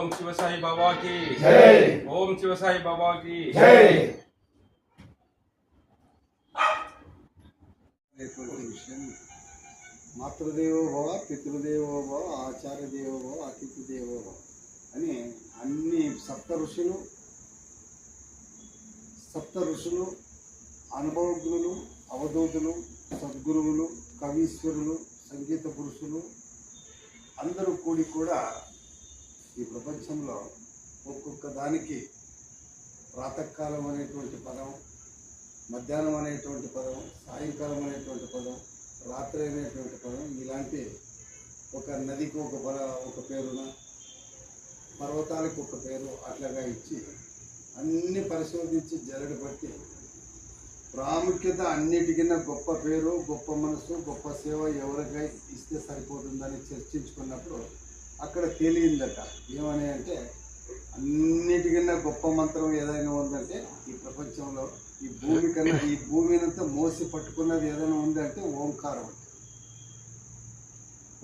ఓం శివసాయి బాబాకి. జై. ఓం శివసాయి బాబాకి. విషయం మాతృదేవో భవ పితృదేవో భవ ఆచార్య దేవో భవ అతిథి దేవో భవ అని అన్ని సప్త ఋషులు సప్త ఋషులు అనుభవజ్ఞులు అవధూతులు సద్గురువులు కవీశ్వరులు సంగీత పురుషులు అందరూ కూడి కూడా ఈ ప్రపంచంలో ఒక్కొక్క దానికి ప్రాతకాలం అనేటువంటి పదం మధ్యాహ్నం అనేటువంటి పదం సాయంకాలం అనేటువంటి పదం రాత్రి అనేటువంటి పదం ఇలాంటి ఒక నదికి ఒక పద ఒక పేరున పర్వతాలకు ఒక పేరు అట్లాగా ఇచ్చి అన్ని పరిశోధించి జరగ పట్టి ప్రాముఖ్యత అన్నిటికన్నా గొప్ప పేరు గొప్ప మనసు గొప్ప సేవ ఎవరికై ఇస్తే సరిపోతుందని చర్చించుకున్నప్పుడు అక్కడ తేలిందట. ఏమని అంటే అన్నిటికన్నా గొప్ప మంత్రం ఏదైనా ఉందంటే ఈ ప్రపంచంలో ఈ భూమి కన్నా ఈ భూమినంతా మోసి పట్టుకున్నది ఏదైనా ఉందంటే ఓంకారం.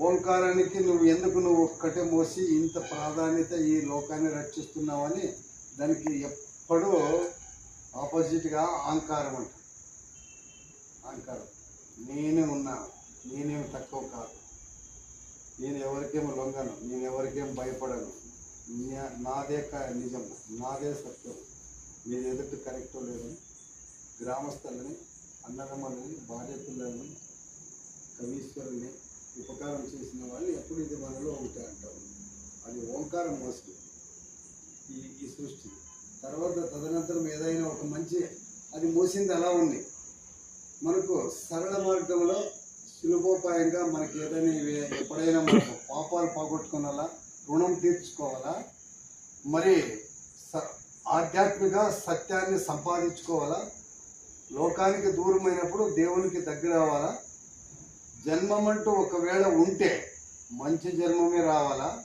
ఓంకారానికి నువ్వు ఎందుకు నువ్వు ఒక్కటే మోసి ఇంత ప్రాధాన్యత ఈ లోకాన్ని రక్షిస్తున్నావని దానికి ఎప్పుడూ ఆపోజిట్గా అహంకారం అంట. అహంకారం. నేనే ఉన్నాను నేనేమి తక్కువ కాదు. నేను ఎవరికేం లొంగను నేను ఎవరికేం భయపడను. నాదే నిజం నాదే సత్యం. మీరు ఎదుటి కరెక్టో లేదని గ్రామస్తులని అన్నదమ్ములని భార్య పిల్లలని కవీశ్వరుని ఉపకారం చేసిన వాళ్ళు ఎప్పుడు ఇది మనలో ఉంటాయి అంటారు. అది ఓంకారం మోసం ఈ ఈ సృష్టి. తర్వాత తదనంతరం ఏదైనా ఒక మంచి అది మోసింది అలా ఉంది. మనకు సరళ మార్గంలో సులభోపాయంగా మనకి ఏదైనా ఎప్పుడైనా మనకు పాపాలు పోగొట్టుకోవాలా రుణం తీర్చుకోవాలా? మరి స- ఆధ్యాత్మిక సత్యాన్ని సంపాదించుకోవాలా? లోకానికి దూరమైనప్పుడు దేవునికి దగ్గర అవ్వాలా? జన్మమంటూ ఒకవేళ ఉంటే మంచి జన్మమే రావాలా?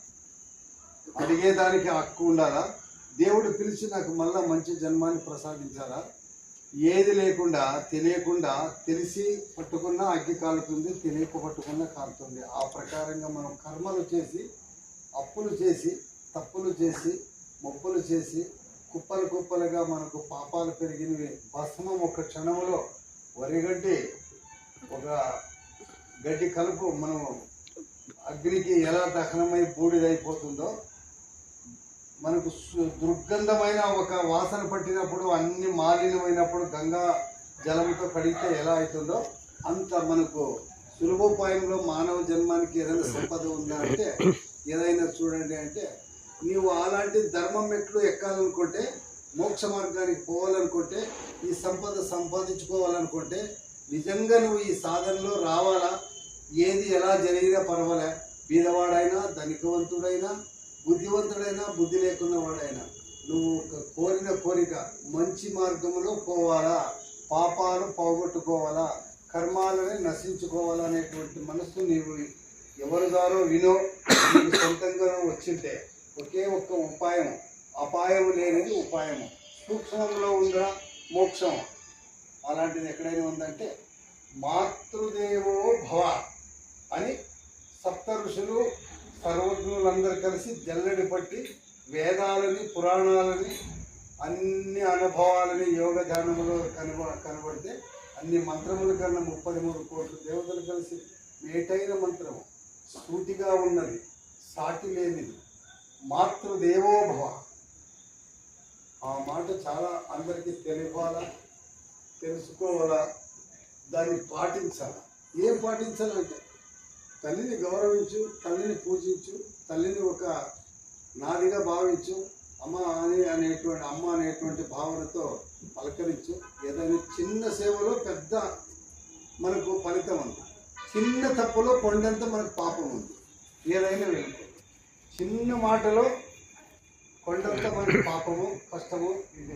అడిగేదానికి హక్కు ఉండాలా? దేవుడు పిలిచి నాకు మళ్ళా మంచి జన్మాన్ని ప్రసాదించాలా? ఏది లేకుండా తెలియకుండా తెలిసి పట్టుకున్న అగ్గి కాలుతుంది తెలియక పట్టుకున్న కాలుతుంది. ఆ ప్రకారంగా మనం కర్మలు చేసి అప్పులు చేసి తప్పులు చేసి మొప్పులు చేసి కుప్పలు కుప్పలుగా మనకు పాపాలు పెరిగినవి. భస్మం ఒక క్షణంలో వరిగడ్డి ఒక గడ్డి కలుపు మనం అగ్నికి ఎలా దహనమై బూడిదైపోతుందో మనకు సు- దుర్గంధమైన ఒక వాసన పట్టినప్పుడు అన్ని మాలిన్యమైనప్పుడు గంగా జలంతో కడిగితే ఎలా అవుతుందో అంత మనకు సులభోపాయంలో మానవ జన్మానికి ఏదైనా సంపద ఉందా అంటే ఏదైనా చూడండి అంటే నీవు అలాంటి ధర్మం మెట్లు ఎక్కాలనుకుంటే మోక్ష మార్గానికి పోవాలనుకుంటే ఈ సంపద సంపాదించుకోవాలనుకుంటే నిజంగా నువ్వు ఈ సాధనలో రావాలా? ఏది ఎలా జరిగినా పర్వాలే. బీదవాడైనా ధనికవంతుడైనా బుద్ధివంతుడైనా బుద్ధి లేకున్న వాడైనా నువ్వు ఒక కోరిన కోరిక మంచి మార్గంలో పోవాలా? పాపాలు పోగొట్టుకోవాలా? కర్మాలని నశించుకోవాలా అనేటువంటి మనస్సు నీవు ఎవరిదారో వినో నీకు సొంతంగా వచ్చింటే ఒకే ఒక్క ఉపాయం అపాయం లేనిది ఉపాయము. సూక్ష్మంలో ఉందా మోక్షం. అలాంటిది ఎక్కడైనా ఉందంటే మాతృదేవో భవ అని సప్త ఋషులు సర్వజ్ఞులందరూ కలిసి జల్లెడి పట్టి వేదాలని పురాణాలని అన్ని అనుభవాలని యోగ ధ్యానములు కనబ కనబడితే అన్ని మంత్రముల కన్నా ముప్పై మూడు కోట్ల దేవతలు కలిసి మేటైన మంత్రము. స్ఫూర్తిగా ఉన్నది సాటి లేనిది. మాతృదేవోభవ. ఆ మాట చాలా అందరికీ తెలియాలా తెలుసుకోవాలా దాన్ని పాటించాలా? ఏం పాటించాలంటే తల్లిని గౌరవించు తల్లిని పూజించు తల్లిని ఒక నాదిగా భావించు అమ్మ అని అనేటువంటి అమ్మ అనేటువంటి భావనతో పలకరించు. ఏదైనా చిన్న సేవలో పెద్ద మనకు ఫలితం ఉంది. చిన్న తప్పులో కొండంత మనకు పాపం ఉంది. ఏదైనా వెళ్ళిపో చిన్న మాటలో కొండంత మనకి పాపము కష్టము ఇది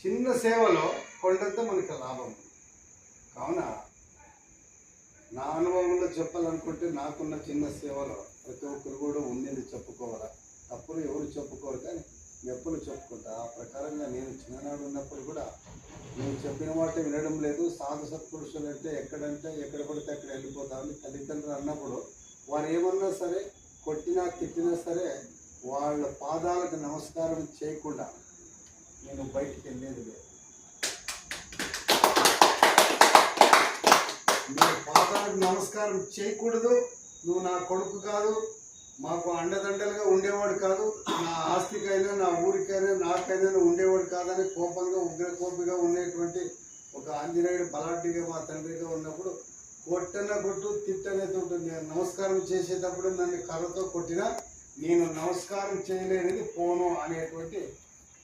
చిన్న సేవలో కొండంత మనకి లాభం కావున నా అనుభవం చెప్పాలనుకుంటే నాకున్న చిన్న సేవలో ప్రతి ఒక్కరు కూడా ఉన్నది చెప్పుకోవాలా? తప్పులు ఎవరు చెప్పుకోరు కానీ మెప్పులు చెప్పుకుంటా. ఆ ప్రకారంగా నేను చిన్ననాడు ఉన్నప్పుడు కూడా నేను చెప్పిన మాట వినడం లేదు. సాధు సత్పురుషులు అంటే ఎక్కడంటే ఎక్కడ పడితే అక్కడ వెళ్ళిపోతామని తల్లిదండ్రులు అన్నప్పుడు వారు ఏమన్నా సరే కొట్టినా తిట్టినా సరే వాళ్ళ పాదాలకు నమస్కారం చేయకుండా నేను బయటికి వెళ్ళేది లేదు. నీ పాదాలకు నమస్కారం చేయకూడదు. నువ్వు నా కొడుకు కాదు. మాకు అండదండలుగా ఉండేవాడు కాదు. నా ఆస్తికైనా నా ఊరికైనా నాకైనా ఉండేవాడు కాదని కోపంగా ఉగ్రకోపిగా ఉండేటువంటి ఒక ఆంజనేయుడు బలాఢ్యగా మా తండ్రిగా ఉన్నప్పుడు కొట్టన కొట్టు తిట్టనే ఉంటుంది. నేను నమస్కారం చేసేటప్పుడు నన్ను కర్రతో కొట్టినా నేను నమస్కారం చేయలేనిది పోను అనేటువంటి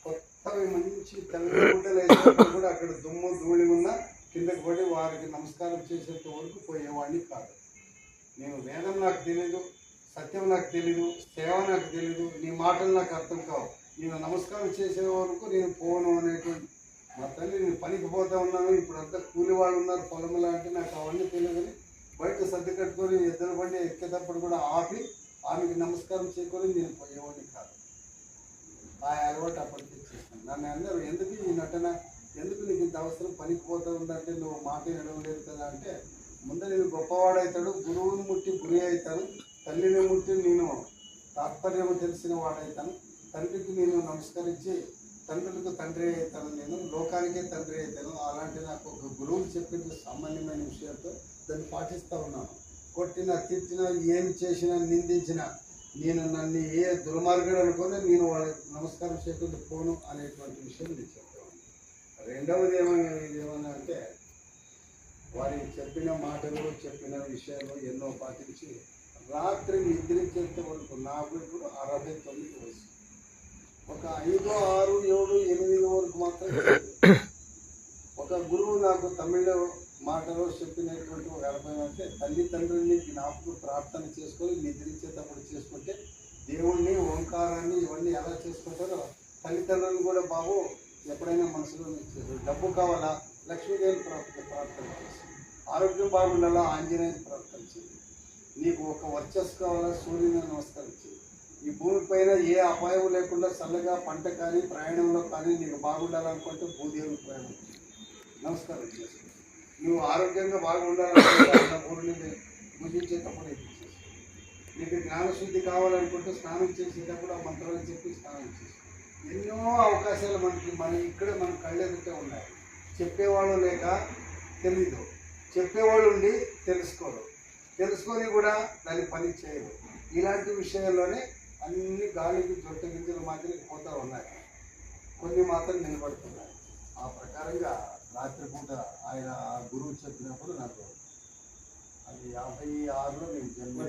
కొత్తవి మంచి తల్లి గుడ్డలు వేసినప్పుడు కూడా అక్కడ దుమ్ము ధూళి ఉన్న కిందకి పడి వారికి నమస్కారం చేసేంత వరకు పోయేవాడిని కాదు. నేను వేదం నాకు తెలీదు సత్యం నాకు తెలీదు సేవ నాకు తెలీదు నీ మాటలు నాకు అర్థం కావు. నేను నమస్కారం చేసే వరకు నేను పోను అనేటువంటి మా తల్లి నేను పనికి పోతా ఉన్నాను. ఇప్పుడు అంతా కూలి వాళ్ళు ఉన్నారు పొలంలో అంటే నాకు అవన్నీ తెలియదని బయట సర్ది కట్టుకొని ఇద్దరు బండి ఎక్కేటప్పుడు కూడా ఆపి ఆమెకి నమస్కారం చేయకొని నేను పోయేవాడిని కాదు. ఆ అలవాటు అప్పటికి చేశాను. నన్ను అందరూ ఎందుకు ఈ నటన ఎందుకు నీకు ఇంత అవసరం? పనికి పోతా ఉందంటే నువ్వు మాట నడవలేదు కదా అంటే ముందు నేను గొప్పవాడవుతాడు గురువుని ముట్టి గురి అవుతాను తల్లిని ముట్టి నేను తాత్పర్యము తెలిసిన వాడవుతాను తండ్రికి నేను నమస్కరించి తండ్రులకు తండ్రి అవుతాను నేను లోకానికే తండ్రి అవుతాను. అలాంటి నాకు ఒక గురువులు చెప్పిన సామాన్యమైన విషయాలతో దాన్ని పాటిస్తూ ఉన్నాను. కొట్టిన తిట్టిన ఏమి చేసినా నిందించినా నేను నన్ను ఏ దుర్మార్గుడు అనుకుని నేను వాళ్ళకి నమస్కారం చేయకుండా పోను అనేటువంటి విషయం నేను రెండవది ఏమైనా ఏమన్నా అంటే వారి చెప్పిన మాటలు చెప్పిన విషయాలు ఎన్నో పాటించి రాత్రి నిద్రించేంత వరకు నాకు ఇప్పుడు అరవై తొమ్మిది వయసు. ఒక ఐదు ఆరు ఏడు ఎనిమిది వరకు మాత్రం ఒక గురువు నాకు తమిళ మాటలో చెప్పినటువంటి ఒక అనుభవం అంటే తల్లి తండ్రిని జ్ఞాపకం ప్రార్థన చేసుకొని నిద్రించేటప్పుడు చేసుకుంటే దేవుణ్ణి ఓంకారాన్ని ఇవన్నీ ఎలా చేసుకుంటారో తల్లిదండ్రులను కూడా బాబు ఎప్పుడైనా మనసులో డబ్బు కావాలా? లక్ష్మీదేవి ప్రార్థన ప్రార్థన చేసి ఆరోగ్యం బాగుండాలా? ఆంజనేయుని ప్రార్థన చేయి నీకు ఒక వర్చస్సు కావాలా? సూర్యుని నమస్కరించి ఈ భూమిపైన ఏ అపాయం లేకుండా చల్లగా పంట కానీ ప్రయాణంలో కానీ నీకు బాగుండాలనుకుంటే భూదేవుని ప్రయాణం నమస్కారం చేసి నువ్వు ఆరోగ్యంగా బాగుండాలనుకుంటే భూమిని ఊరిని పూజించేటప్పుడు ఇది చేసుకో నీకు జ్ఞానశుద్ధి కావాలనుకుంటే స్నానం చేసేటప్పుడు ఆ మంత్రాలు చెప్పి స్నానం చేసి ఎన్నో అవకాశాలు మనకి మన ఇక్కడ మన కళ్ళెదుటే ఉన్నాయి. చెప్పేవాళ్ళు లేక తెలీదు. చెప్పేవాళ్ళు ఉండి తెలుసుకోరు. తెలుసుకొని కూడా దాన్ని పని చేయరు. ఇలాంటి విషయాల్లోనే అన్ని గాలికి జొట్ట గింజలు మాత్రమే పోతూ ఉన్నాయి. కొన్ని మాత్రం నిలబడుతున్నాయి. ఆ ప్రకారంగా రాత్రిపూట ఆయన గురువు చెప్పినప్పుడు నాకు అది యాభై ఆరులో నేను జన్మ